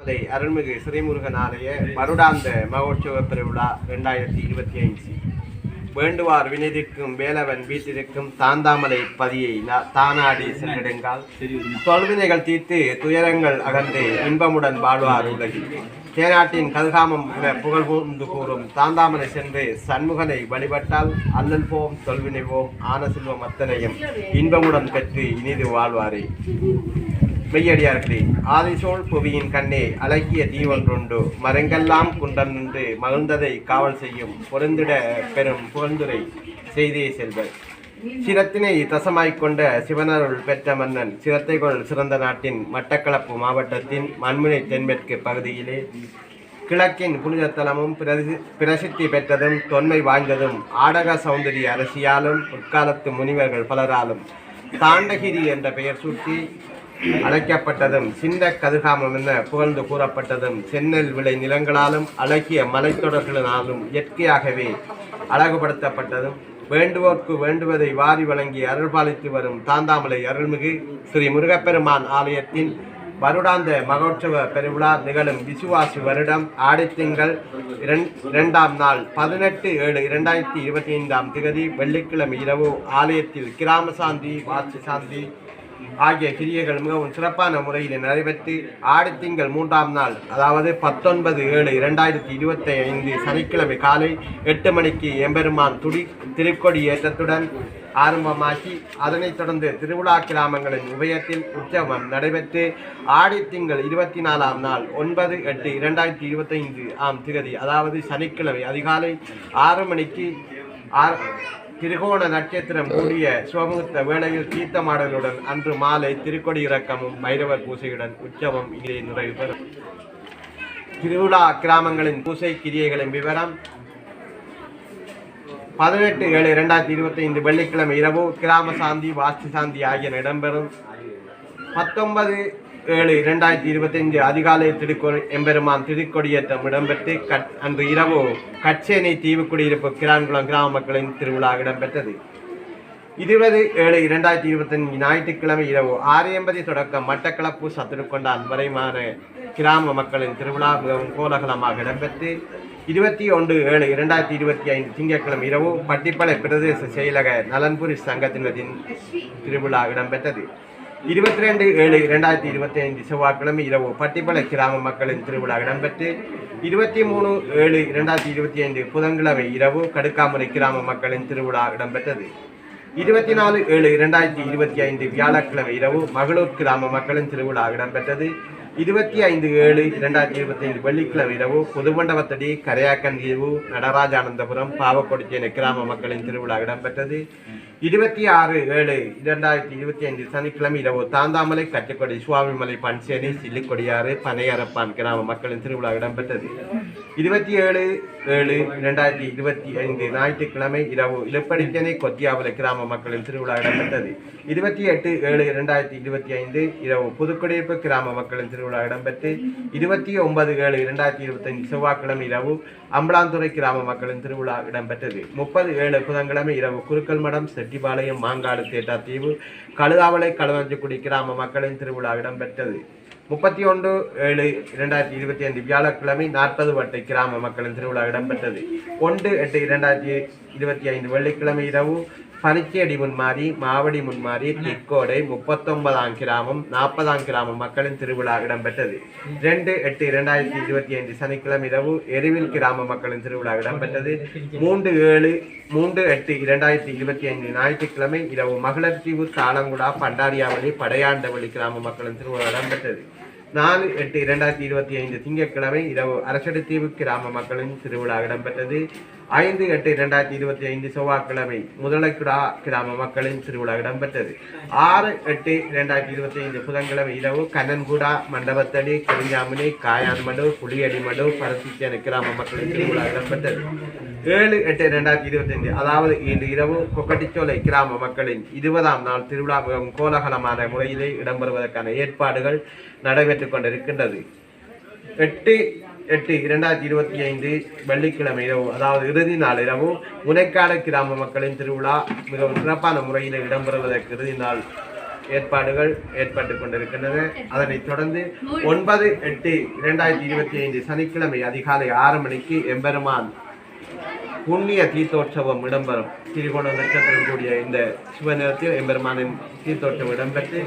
மலை அருள்மிகு ஸ்ரீமுருகன் ஆலய மருடாந்த மகோற்சவ பெருவிழா ரெண்டாயிரத்தி இருபத்தி ஐந்து. வேண்டுவார் வினைதிக்கும் வேலவன் வீட்டிற்கும் தாந்தாமலை பதியை தானாடி சென்றடைந்தால் தொல்வினைகள் தீர்த்து துயரங்கள் அகன்று இன்பமுடன் வாழ்வார் உலகில். தேனாட்டின் கல்காமம் புகழ் கூர்ந்து கூறும் தாந்தாமலை சென்று சண்முகனை வழிபட்டால் அல்லல் போம் தொல்வினை போம் ஆன செல்வம் அத்தனையும் இன்பமுடன் பெற்று இனிது வாழ்வாரே. மெய்யடியார்களே ஆதிசோல் புவியின் கண்ணே அழகிய தீவொன்றொண்டு மரங்கெல்லாம் குண்டம் நின்று மகிழ்ந்ததை காவல் செய்யும் பொருந்திட பெரும் புகழ்ந்துரை செய்தியை செல்வர். சிரத்தினை தசமாய்க் கொண்ட சிவனருள் பெற்ற மன்னன் சிரத்தைகொள் சிறந்த நாட்டின் மட்டக்களப்பு மாவட்டத்தின் மண்முனை தென்மேற்கு பகுதியிலே கிழக்கின் புனித தலமும் பிரசித்தி பெற்றதும் தொன்மை வாய்ந்ததும் ஆடக சௌந்தரிய அரசியாலும் முற்காலத்து முனிவர்கள் பலராலும் தாண்டகிரி என்ற பெயர் சூட்டி அழைக்கப்பட்டதும் சிந்த கதிர்காமம் என புகழ்ந்து கூறப்பட்டதும் செந்நெல் விளை நிலங்களாலும் அழகிய மலைத்தொடர்களினாலும் இயற்கையாகவே அழகுபடுத்தப்பட்டதும் வேண்டுவோர்க்கு வேண்டுவதை வாரி வழங்கி அருள்பாலித்து வரும் தாந்தாமலை அருள்மிகு ஸ்ரீ முருகப்பெருமான் ஆலயத்தின் வருடாந்த மகோற்சவ பெருவிழா நிகழும் விசுவாசி வருடம் ஆடித்திங்கள் இரண்டாம் நாள் பதினெட்டு ஏழு இரண்டாயிரத்தி இருபத்தி ஐந்தாம் திகதி வெள்ளிக்கிழமை இரவு ஆலயத்தில் கிராம சாந்தி வாட்சி சாந்தி ஆகிய கிரியைகள் மிகவும் சிறப்பான முறையில் நடைபெற்று ஆடித்திங்கள் மூன்றாம் நாள் அதாவது பத்தொன்பது ஏழு இரண்டாயிரத்தி இருபத்தி ஐந்து சனிக்கிழமை காலை எட்டு மணிக்கு எம்பெருமான் துடி திருக்கொடி ஏற்றத்துடன் ஆரம்பமாகி அதனைத் தொடர்ந்து திருவிழா கிராமங்களின் உபயத்தில் உற்சவம் நடைபெற்று ஆடித்திங்கள் இருபத்தி நாலாம் நாள் ஒன்பது எட்டு இரண்டாயிரத்தி இருபத்தைந்து ஆம் திகதி அதாவது சனிக்கிழமை அதிகாலை ஆறு மணிக்கு ஆறு திருகோண நட்சத்திரம் கூடிய சிவமுகூர்த்த வேளையில் தீர்த்தமாடலுடன் அன்று மாலை திருக்கொடி இறக்கமும் பைரவர் பூசையுடன் உற்சவம் இங்கே நிறைவு பெறும். திருவிழா கிராமங்களின் பூசை கிரியைகளின் விவரம். பதினெட்டு ஏழு இரண்டாயிரத்தி இருபத்தி ஐந்து வெள்ளிக்கிழமை இரவு கிராம சாந்தி வாஸ்து சாந்தி ஆகியன இடம்பெறும். பத்தொன்பது ஏழு இரண்டாயிரத்தி இருபத்தஞ்சு அதிகாலை திருக்கொ எம்பெருமான் திருக்கொடியேற்றம் இடம்பெற்று கட் அன்று இரவு கட்சேனை தீவு குடியிருப்பு கிரான்குளம் கிராம மக்களின் திருவிழா இடம்பெற்றது. இருபது ஏழு இரண்டாயிரத்தி இருபத்தஞ்சு ஞாயிற்றுக்கிழமை இரவு ஆறு எண்பது தொடக்கம் மட்டக்களப்பு சத்துருக்கொண்டான் வரைமான கிராம மக்களின் திருவிழா மிகவும் கோலகலமாக இடம்பெற்று இருபத்தி ஒன்று ஏழு இரண்டாயிரத்தி இருபத்தி ஐந்து திங்கட்கிழமை இரவு பட்டிப்பளை பிரதேச செயலக நலன்புரி சங்கத்தினரின் திருவிழா இடம்பெற்றது. இருபத்தி ரெண்டு ஏழு இரண்டாயிரத்தி இருபத்தி ஐந்து செவ்வாய்க்கிழமை இரவு பட்டிப்பளை கிராம மக்களின் திருவிழா இடம்பெற்று இருபத்தி மூணு ஏழு இரண்டாயிரத்தி இருபத்தி ஐந்து புதன்கிழமை இரவு கடுக்காமுறை கிராம மக்களின் திருவிழா இடம்பெற்றது இருபத்தி நாலு ஏழு இரண்டாயிரத்தி இருபத்தி ஐந்து வியாழக்கிழமை இரவு மகளூர் கிராம மக்களின் திருவிழா இடம்பெற்றது இருபத்தி ஐந்து ஏழு இரண்டாயிரத்தி இருபத்தி ஐந்து வெள்ளிக்கிழமை இரவு புதுமண்டபத்தடி கரையாக்கன் தீவு நடராஜானந்தபுரம் பாவக்கொடிச்சேனை கிராம மக்களின் திருவிழா இடம்பெற்றது. இருபத்தி ஆறு ஏழு இரண்டாயிரத்தி இருபத்தி ஐந்து சனிக்கிழமை இரவு தாந்தாமலை கட்டுக்கொடி சுவாமிமலை பன்சேனி சில்லிக்கொடியாறு பனையரப்பான் கிராம மக்களின் திருவிழா இடம்பெற்றது. இருபத்தி ஏழு ஏழு இரண்டாயிரத்தி இருபத்தி ஐந்து ஞாயிற்றுக்கிழமை இரவு இலப்படிச்சேனை கொத்தியாவலை கிராம மக்களின் திருவிழா இடம்பெற்றது. இருபத்தி எட்டு ஏழு இரண்டாயிரத்தி இருபத்தி ஐந்து இரவு புதுக்குடியிருப்பு கிராம மக்களின் திருவிழா இடம்பெற்று இருபத்தி ஒன்பது ஏழு இரண்டாயிரத்தி இருபத்தஞ்சு செவ்வாய்க்கிழமை இரவு அம்பலாந்துறை கிராம மக்களின் திருவிழா இடம்பெற்றது. முப்பது ஏழு புதன்கிழமை இரவு குறுக்கல் மடம் செட்டிபாளையம் மாங்காடு தேட்டாத்தீவு கழுதாவளை களுவஞ்சிக்குடி கிராம மக்களின் திருவிழா இடம்பெற்றது. முப்பத்தி ஒன்று ஏழு இரண்டாயிரத்தி இருபத்தி ஐந்து வியாழக்கிழமை நாற்பது வட்டை கிராம மக்களின் திருவிழா இடம்பெற்றது. ஒன்று எட்டு இரண்டாயிரத்தி இருபத்தி ஐந்து வெள்ளிக்கிழமை இரவு பனிச்சேடி முன்மாறி மாவடி முன்மாறி திக்கோடை முப்பத்தொன்பதாம் கிராமம் நாற்பதாம் கிராமம் மக்களின் திருவிழா இடம்பெற்றது. ரெண்டு எட்டு இரண்டாயிரத்தி இருபத்தி ஐந்து சனிக்கிழமை இரவு எரிவில் கிராம மக்களின் திருவிழா இடம்பெற்றது. மூன்று ஏழு மூன்று எட்டு இரண்டாயிரத்தி இருபத்தி ஐந்து ஞாயிற்றுக்கிழமை இரவு மகளிர் தீவு தாளங்குடா பண்டாரியாவளி படையாண்டவழி கிராம மக்களின் திருவிழா இடம்பெற்றது. நாலு எட்டு இரண்டாயிரத்தி இருபத்தி ஐந்து திங்கட்கிழமை இரவு அரசடுத்தீவு கிராம மக்களின் திருவிழா இடம்பெற்றது. ஐந்து எட்டு இரண்டாயிரத்தி இருபத்தி ஐந்து செவ்வாய்க்கிழமை முதலைக்குடா கிராம மக்களின் திருவிழா இடம்பெற்றது. ஆறு எட்டு இரண்டாயிரத்தி இருபத்தி ஐந்து புதன்கிழமை இரவு கண்ணன்குடா மண்டபத்தடி கரிஞ்சாமணி காயான்மடு புளியடிமடு பரசிச்சேன கிராம மக்களின் திருவிழா இடம்பெற்றது. ஏழு எட்டு ரெண்டாயிரத்தி இருபத்தி அதாவது இன்று இரவு கொக்கட்டிச்சோலை கிராம மக்களின் இருபதாம் நாள் திருவிழா மிகவும் கோலாகலமான முறையிலே இடம்பெறுவதற்கான ஏற்பாடுகள் நடைபெற்றுக் கொண்டிருக்கின்றது எட்டு எட்டு இரண்டாயிரத்தி இருபத்தி ஐந்து வெள்ளிக்கிழமை இரவு அதாவது இறுதி நாள் இரவு முனைக்காடு கிராம மக்களின் திருவிழா மிகவும் சிறப்பான முறையில் இடம்பெறுவதற்கு இறுதி நாள் ஏற்பாடுகள் ஏற்பட்டு கொண்டிருக்கின்றன அதனைத் தொடர்ந்து ஒன்பது எட்டு இரண்டாயிரத்தி இருபத்தி ஐந்து சனிக்கிழமை அதிகாலை ஆறு மணிக்கு எம்பெருமான் புண்ணிய தீர்த்தோற்சவம் இடம்பெறும். திரிகோண நட்சத்திரம் கூடிய இந்த சிவநிலத்தில் எம்பெருமானின் தீர்த்தோற்சவம் இடம்பெற்று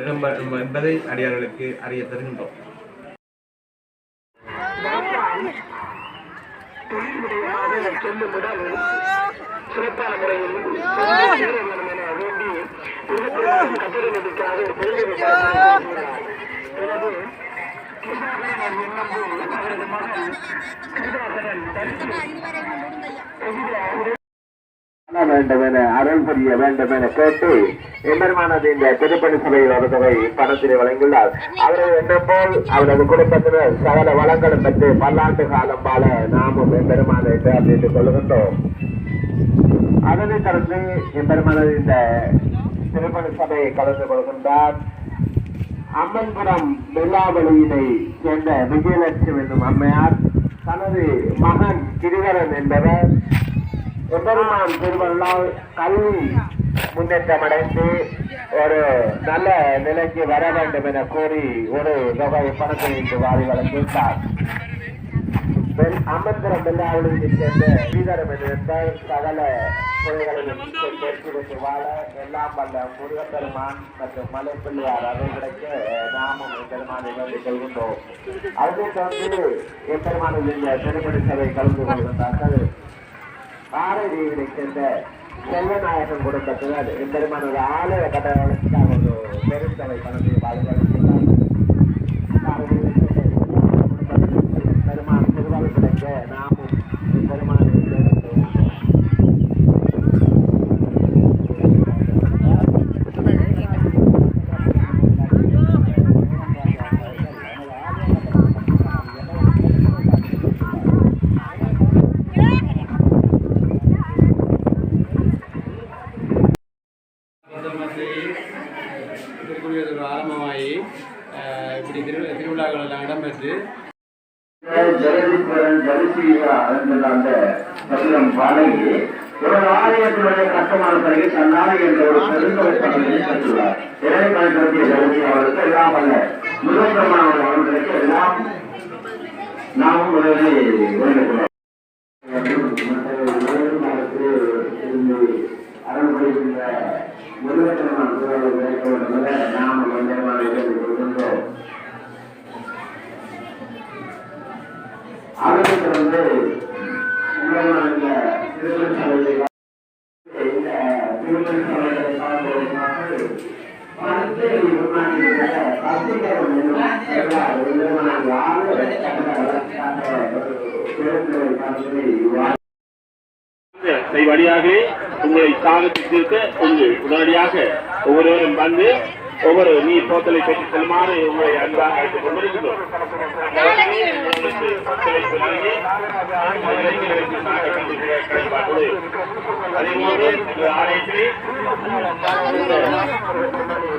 இடம்பெறும் என்பதை அடியார்களுக்கு அறிய தருகின்றோம். சிறப்பான முறையில் வேண்டி அவரது மகன் வேண்டும் என அருள் புரிய வேண்டும் என கேட்டு எம்பெருமானது இந்த திருப்பணி சபையில் ஒரு தொகை பணத்தினை வழங்கியுள்ளார். அவரது எண்ணம் போல் அவரது குடும்பத்தினர் சகல வளங்களும் பெற்று பல்லாண்டு காலம் பால நாமும் எம்பெருமானை பிரார்த்தித்துக் கொள்கின்றோம். அதனைத் தொடர்ந்து எம்பெருமானது இந்த திருப்பணி சபையை கலந்து கொள்கின்றார். அம்மன்புரம் வெள்ளாவளியினை சேர்ந்த விஜயலட்சுமி என்னும் அம்மையார் தனது மகன் கிரிவரன் என்பவர். எம்பெருமான் திருவள்ளால் கல்வி முன்னேற்றம் அடைந்து ஒரு நல்ல நிலைக்கு வர வேண்டும் என கூறி ஒரு தொகை பணத்தை இன்று வாரி கேட்டார் வெள்- அம்மன்புரம் வெள்ளாவளியை சேர்ந்த ஸ்ரீதரம் என்பவர் சகல தேர்ச்சி பெற்று வாழ எல்லாம் வல்ல முருகப்பெருமான் மற்றும் மலைப்பிள்ளையார் அருள் கிடைக்க நாமும் எம்பெருமானை வேண்டிக் கொள்கின்றோம் அதனைத் தொடர்ந்து எம்பெருமானில் இந்த திருப்பணி சபை கலந்து கொள்கின்றார்கள் காரைதீவினை சேர்ந்த செல்வநாயகன் குடும்பத்தினர் எம்பெருமானோட ஆலய கட்டணத்துக்காக ஒரு பெருந்தவை பணத்தை வாழ்கிறார் பெருமான் திருவாரூர் கிடைக்க நாமும் பெருமானை திருக்குடியதொரு ஆரம்பமாகி அஹ், இப்படி திரு திருவிழாக்கள் எல்லாம் இடம்பெற்று ஒரு ஆலயத்தினுடைய கட்டமான பிறகு தன்னாலை என்ற ஒரு பெருந்தொகை பதவியை இறை பயன்படுத்திய ஜெகதி அவர்களுக்கு எல்லாம் அல்ல முருகப்பெருமான் அவர்களுக்கு எல்லாம் நாமும் வேண்டுகிறோம். அருள்புரிகின்ற முருகப்பெருமான் திருவள்ளுவர் கிடைக்க வேண்டும் தொடர்ந்து திருமண இந்த திருமண பார்ப்பதற்காக என்னும் உங்களை சாகத்திற்கு உங்கள் உடனடியாக ஒவ்வொருவரும் வந்து ஒவ்வொரு நீர் போத்தலை பெற்று செல்லுமாறு உங்களை அன்பாக அழைத்துக் கொண்டிருக்கிறோம் உங்களுக்கு ஒத்துழைப்பு நல்கி மதுரைக்கு சாக கண்டிப்பாக பயன்பாடு அதே போன்று இந்த ஆலயத்திலே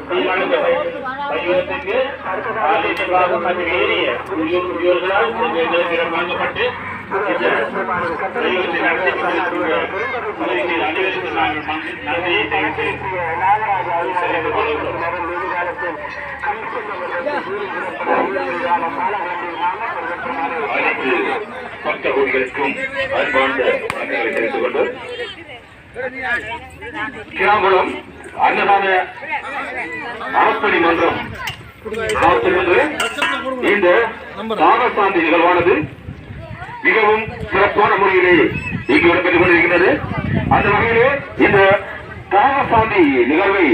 தீர்மானங்களை வலியுறுத்திக்கு ஆலய நிர்வாகம் மற்றும் ஏறிய வழங்கப்பட்டு இந்த வலியுறுத்தி நடத்தி கொண்டிருக்கின்ற பதவிகளில் அனைவருக்கும் நாங்கள் நன்றி- நன்றியை தெரிவித்து தெரிந்து கொள்கிறோம் அனைத்து பக்த ஊர்களுக்கும் அன்பார்ந்த வணக்கங்களை தெரிவித்துக் கொண்டு கிராமலம் அன்னதான அறப்பணி மன்றம் இந்த தாகசாந்தி நிகழ்வானது மிகவும் சிறப்பான முறையிலே இங்கு இடம்பெற்றுக் கொண்டிருக்கிறது அந்த வகையிலே இந்த தாகசாந்தி நிகழ்வை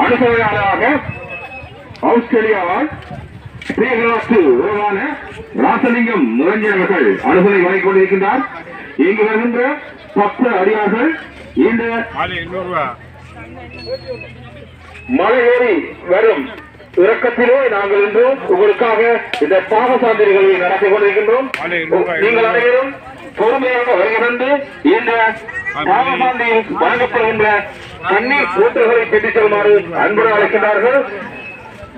அனுசரணையாளராக ஆஸ்திரேலியாவால் பிரியகலாத்து உறவான ராசலிங்கம் நிரஞ்சன் அவர்கள் அனுசரணை வழங்கிக் கொண்டிருக்கின்றார். இங்கு வருகின்ற பத்து அடியார்கள் இந்த மலையேறி வரும் இறக்கத்திலே நாங்கள் இன்று உங்களுக்காக இந்த பாகசாந்தி நிகழ்வை நடத்தி கொண்டிருக்கின்றோம். நீங்கள் அனைவரும் பொறுமையாக வருகிறது இந்த பாகசாந்தியில் வழங்கப்படுகின்ற தண்ணீர் ஊற்றுகளை பெற்றுச் செல்லுமாறு அன்புடன் அழைக்கின்றார்கள்.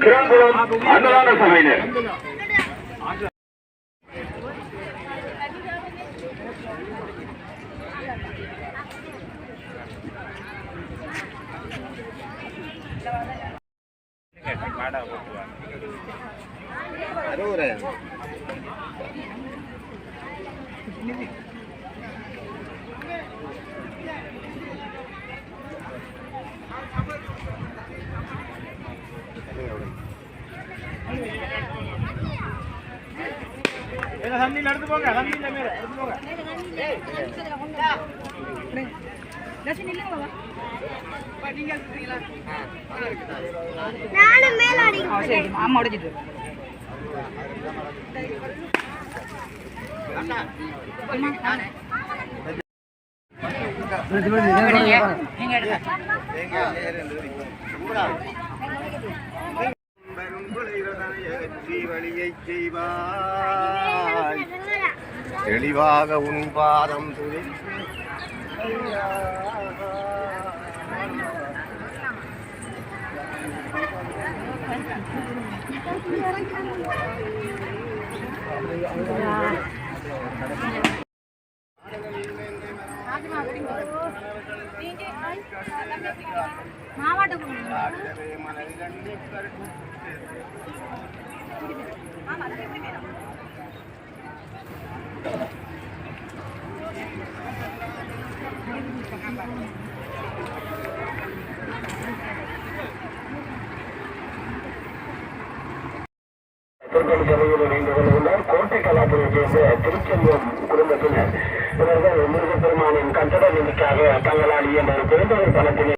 கிரங்குளம் அன்னதான சபையினர். நானும் மேலாடி ஆமா உடைச்சிட்டு நீங்க எடுங்க வழியை செய்வாய் தெளிவாக உன் பாதம் துணை மாவாட்ட கோட்டை கலாபுரியை சேர்ந்த திருச்செல்வம் குடும்பத்தினர் இவர்கள் முருகப்பெருமானின் கட்டட நிதிக்காக தங்களால் இயன்ற பெருந்தொகை பணத்தினை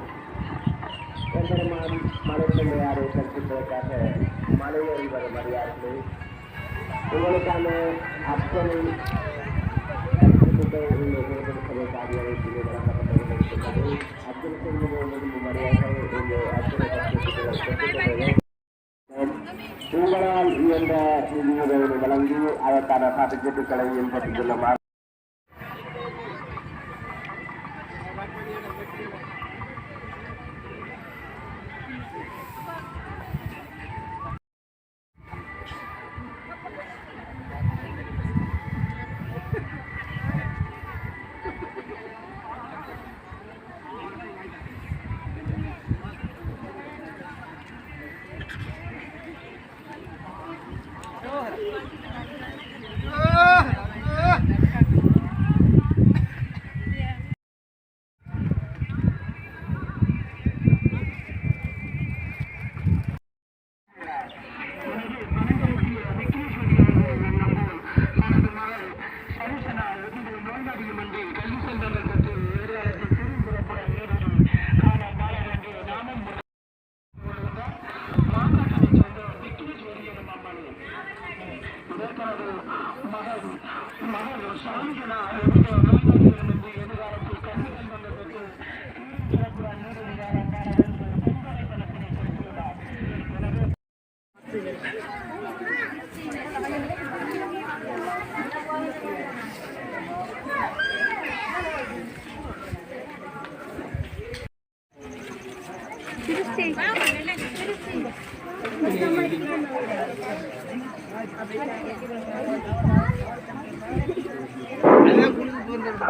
பெருமானை மலை பிள்ளையாரை கற்பிப்பதற்காக மலையேறி வரும் மரியாதை உங்களுக்கான அத்தனை உங்களால் இயன்ற நிதியுதவி வழங்கி அதற்கான சர்டிபிகேட்டுகளை ஏற்படுத்தியுள்ளமாறு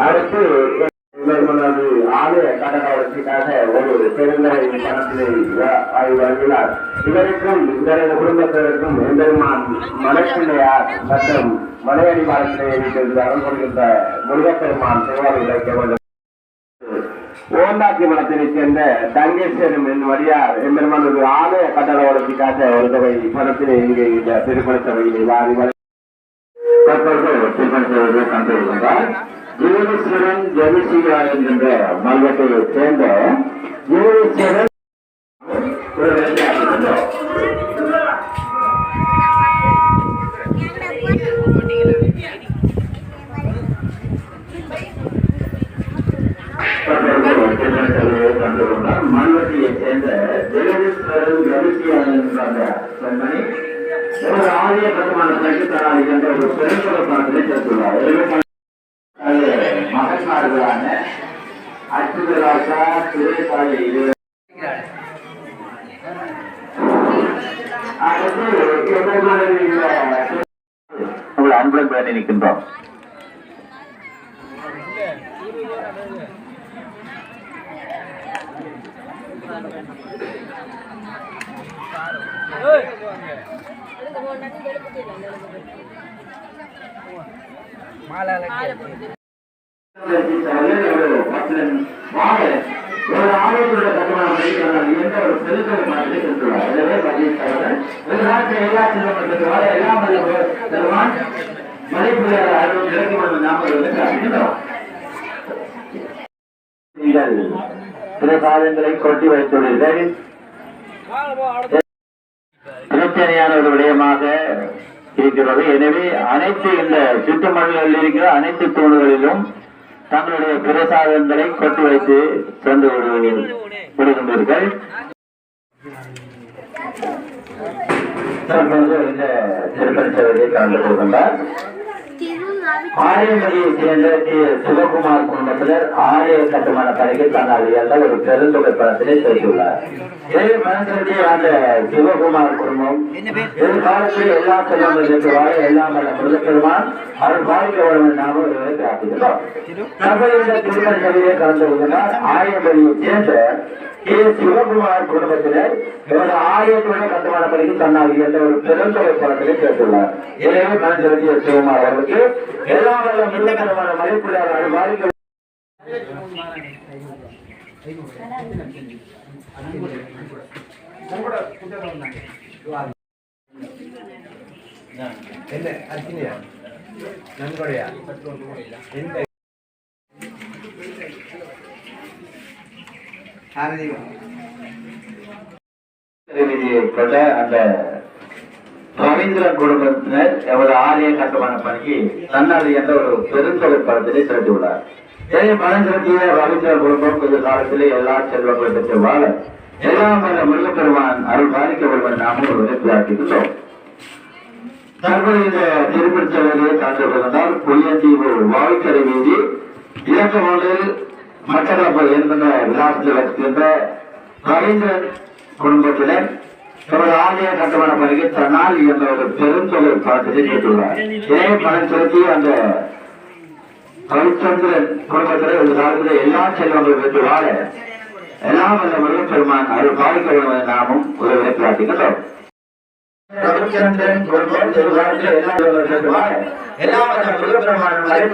அடுத்து இவர்களது ஆலய கட்டணத்திற்காக ஒரு பெருந்தகை பணத்தினை ஆய்வு வழங்கினார். இவருக்கும் இவரது குடும்பத்தினருக்கும் எம்பெருமான் மலைப்பிள்ளையார் மற்றும் மலையடி பாலத்தினை அருள் கொள்கின்ற முருகப்பெருமான் திருவாரூர் வைக்க வேண்டும். ஓந்தாக்கி மடத்தினைச் சேர்ந்த தங்கேஸ்வரம் என் வழியார் எம்பெருமான் ஒரு ஆலய வளர்ச்சிக்காக ஒரு தொகை பணத்தினை இங்கே இந்த திருப்பண சபையில் வாரி வழங்கி கப்பல்கள் திருப்பணத்தை கண்டிருக்கின்றார் ஜீவனீஸ்வரன் ஜெமிசிகா என்கின்ற மல்வத்தையைச் சேர்ந்த ஜீவனீஸ்வரன் ஒரு சேர்ந்த ஜெகதீஸ்வரன் கருத்தியாளர் என்ற பெண்மணி ஒரு ஆலய கட்டுமானத்திற்கு தராது என்ற ஒரு சிறப்பு பணத்தினை சேர்த்துள்ளார். அது மகன்மார்களான அச்சுதராசா சுரேசாலை அன்புடன் நிற்கின்றோம். ஒரு கட்டுமானம் செய்கிறார் என்ற ஒரு செலுத்தல் மாதிரி சென்றுள்ளார் எனவே பதில் தகவல் வெளிநாட்டு எல்லா செல்வம் எல்லாம் பெருமான் மலைப்புள்ளார் அருள் இலக்கியம் காட்டுகிறோம் நீங்கள் சில காலங்களை கொட்டி வைத்துள்ளீர்கள். பிரச்சனையான ஒரு விடயமாக இருக்கிறது. எனவே அனைத்து இந்த சுற்றுமண்டலில் இருக்கிற அனைத்து தூண்களிலும் தங்களுடைய பிரசாதங்களை கொட்டி வைத்து சென்று விடுகின்றீர்கள். இந்த சேவையை கலந்து கொள்கின்றார். சேர்ந்த சிவகுமார் குடும்பத்தினர் ஆலய கட்டுமான பணிக்கு தன்னால் ஒரு பெருந்தொகை படத்திலே செய்துள்ளார் இதே மனதிலே அந்த சிவகுமார் குடும்பம் எதிர்காலத்தில் எல்லா செல்வங்களுக்கு வாழ எல்லாம் வல்ல முருகப்பெருமான் அவர் வேண்டும் நாம பிரார்த்திக்கிறோம் இந்த திருமண சபையை கலந்து கொள்கிறார் ஆலயமதியை சேர்ந்த கே. சிவகுமார் குடும்பத்தினர் இவரது ஆலயத்துடைய கட்டுமான பணிக்கு தன்னால் இயன்ற ஒரு பெருந்தொகை பணத்தினை சேர்த்துள்ளார். எனவே மனதிலே சிவகுமார் அவர்களுக்கு எல்லா வல்ல முருகப்பெருமான பாதிக்க என்ன? அர்ச்சனையா நன்கொடையா எந்த அந்த ரவீந்திர குடும்பத்தினர் எவ்வளவு ஆலய கட்டுமான பணிக்கு தன்னால் என்ற ஒரு பெருந்தொகை படத்திலே திரட்டியுள்ளார் எனவே பணம் திரட்டிய ரவீந்திரன் குடும்பம் இந்த காலத்திலே எல்லா செல்வங்களும் பெற்று வாழ? எல்லாம் வல்ல முருகப்பெருமான் அருள் பாதிக்க நாமும் ஒரு பிரார்த்திக்கின்றோம் தற்போது இந்த திருப்பதி சேவையிலே கலந்து கொண்டால் புளியத்தீவு வாழ்க்கரை வீதி. இலக்கம் ஒன்றில் மட்டக்களப்பு என்கின்ற விழாத்தில் வைத்திருந்த ரவீந்திரன் குடும்பத்தினர் தமது ஆலய கட்டுமான பணிக்கு தன்னால் என்ற ஒரு பெருந்தொகை பணத்தை கேட்டுள்ளார். இதே பணம் செலுத்தி அந்த ரவிச்சந்திரன் குடும்பத்தில் ஒரு காலத்தில் எல்லா செல்வங்களும் பெற்று வாழ எல்லாம் வல்ல முருகப்பெருமான் அருள் பாதிக்க நாமும் உதவியை பிரார்த்திக்கின்றோம் ரவிச்சந்திரன் குடும்பம் எதிர்காலத்தில் எல்லா செல்வங்களும் பெற்று வாழ எல்லாம் வல்ல முருகப்பெருமான் அருள்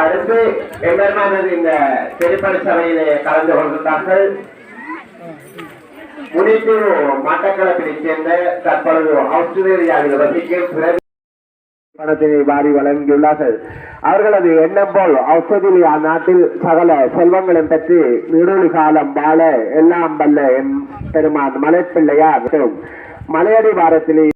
அடுத்து எம்பெருமானது இந்த திருப்பதி சபையிலே கலந்து கொண்டிருந்தார்கள் முனிப்பு மட்டக்களப்பினை சேர்ந்த தற்பொழுது ஆஸ்திரேலியாவில் வசிக்கும் பிறகு பணத்தினை வாரி வழங்கியுள்ளார்கள். அவர்களது எண்ணம் போல் ஆஸ்திரேலியா நாட்டில் சகல செல்வங்களும் பெற்று நீடொழி காலம் வாழ எல்லாம் வல்ல என் பெருமான் மலைப்பிள்ளையார். மலையடி வாரத்திலே